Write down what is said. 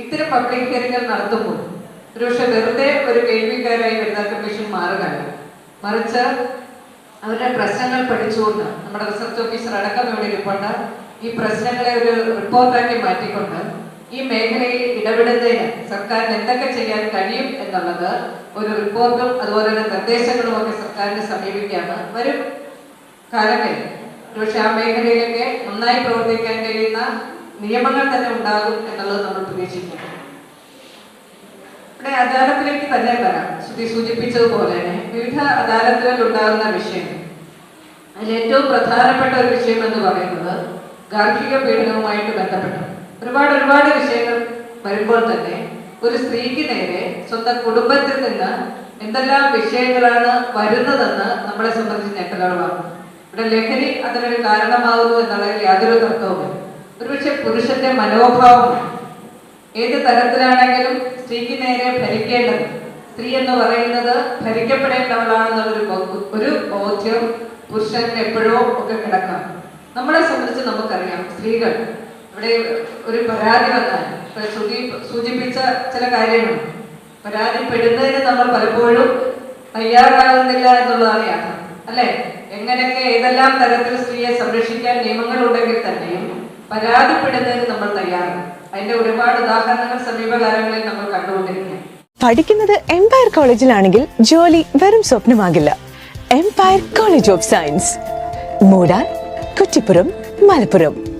ഇത്തരം പബ്ലിക് ഹിയറിംഗുകൾ നടത്തുമ്പോൾ ഒരുപക്ഷെ വെറുതെ ഒരു കേൾവിക്കാരായി വനിതാ കമ്മീഷൻ മാറുകയല്ല. മറിച്ച് അവരുടെ പ്രശ്നങ്ങൾ പഠിച്ചുകൊണ്ട് നമ്മുടെ റിസർച്ച് ഓഫീസർ അടക്കം ഇവിടെ ഇരിപ്പുണ്ട്. ഈ പ്രശ്നങ്ങളെ ഒരു റിപ്പോർട്ടാക്കി മാറ്റിക്കൊണ്ട് ഈ മേഖലയിൽ ഇടപെടുന്നതിന് സർക്കാരിന് എന്തൊക്കെ ചെയ്യാൻ കഴിയും എന്നുള്ളത് ഒരു റിപ്പോർട്ടും അതുപോലെ തന്നെ നിർദ്ദേശങ്ങളും ഒക്കെ സർക്കാരിനെ സമീപിക്കാണ്. വരും കാലങ്ങളിൽ പക്ഷെ ആ മേഖലയിലൊക്കെ നന്നായി പ്രവർത്തിക്കാൻ കഴിയുന്ന നിയമങ്ങൾ തന്നെ ഉണ്ടാകും എന്നുള്ളത് നമ്മൾ പ്രതീക്ഷിക്കുന്നു. ഇവിടെ അദാലത്തിലേക്ക് തന്നെ വരാം. ശ്രുതി സൂചിപ്പിച്ചതുപോലെ തന്നെ വിവിധ അദാലത്തുകളിൽ ഉണ്ടാകുന്ന വിഷയം. അതിൽ ഏറ്റവും പ്രധാനപ്പെട്ട ഒരു വിഷയം എന്ന് പറയുന്നത് ഗാർഹിക പീഡനവുമായിട്ട് ബന്ധപ്പെട്ട ഒരുപാട് ഒരുപാട് വിഷയങ്ങൾ വരുമ്പോൾ തന്നെ ഒരു സ്ത്രീക്ക് നേരെ സ്വന്തം കുടുംബത്തിൽ നിന്ന് എന്തെല്ലാം വിഷയങ്ങളാണ് വരുന്നതെന്ന് നമ്മളെ സംബന്ധിച്ച് ഞെട്ടലുകളാണ് ഇവിടെ ലഹരി അതിനൊരു കാരണമാകുന്നു എന്നുള്ളതിൽ യാതൊരു തർക്കവുമില്ല. ഒരുപക്ഷെ പുരുഷന്റെ മനോഭാവം. ഏത് തരത്തിലാണെങ്കിലും സ്ത്രീക്ക് നേരെ ഭരിക്കേണ്ടത്. സ്ത്രീ എന്ന് പറയുന്നത് ഭരിക്കപ്പെടേണ്ടവളാണെന്നുള്ളൊരു ഒരു ബോധ്യം പുരുഷന് എപ്പോഴോ ഒക്കെ കിടക്കാം. നമ്മളെ സംബന്ധിച്ച് നമുക്കറിയാം സ്ത്രീകൾ. ഇവിടെ ഒരു പരാതി വന്നാൽ സൂചിപ്പിച്ച ചില കാര്യങ്ങൾ. പരാതിപ്പെടുന്നതിന് നമ്മൾ പലപ്പോഴും തയ്യാറാകുന്നില്ല എന്നുള്ളതാണ് യാഥാർത്ഥ്യം. അല്ലെ? എങ്ങനെയൊക്കെ ഏതെല്ലാം തരത്തിൽ സ്ത്രീയെ സംരക്ഷിക്കാൻ നിയമങ്ങളുണ്ടെങ്കിൽ തന്നെയും പരാതിപ്പെടുന്നതിന് നമ്മൾ തയ്യാറാണ്. അതിന്റെ ഒരുപാട് ഉദാഹരണങ്ങൾ സമീപകാലങ്ങളിൽ നമ്മൾ കണ്ടുകൊണ്ടിരിക്കുകയാണ്. പഠിക്കുന്നത് എംപയർ കോളേജിലാണെങ്കിൽ ജോലി വെറും സ്വപ്നമാകില്ല. Empire college of science Moodal Kuttippuram Malappuram.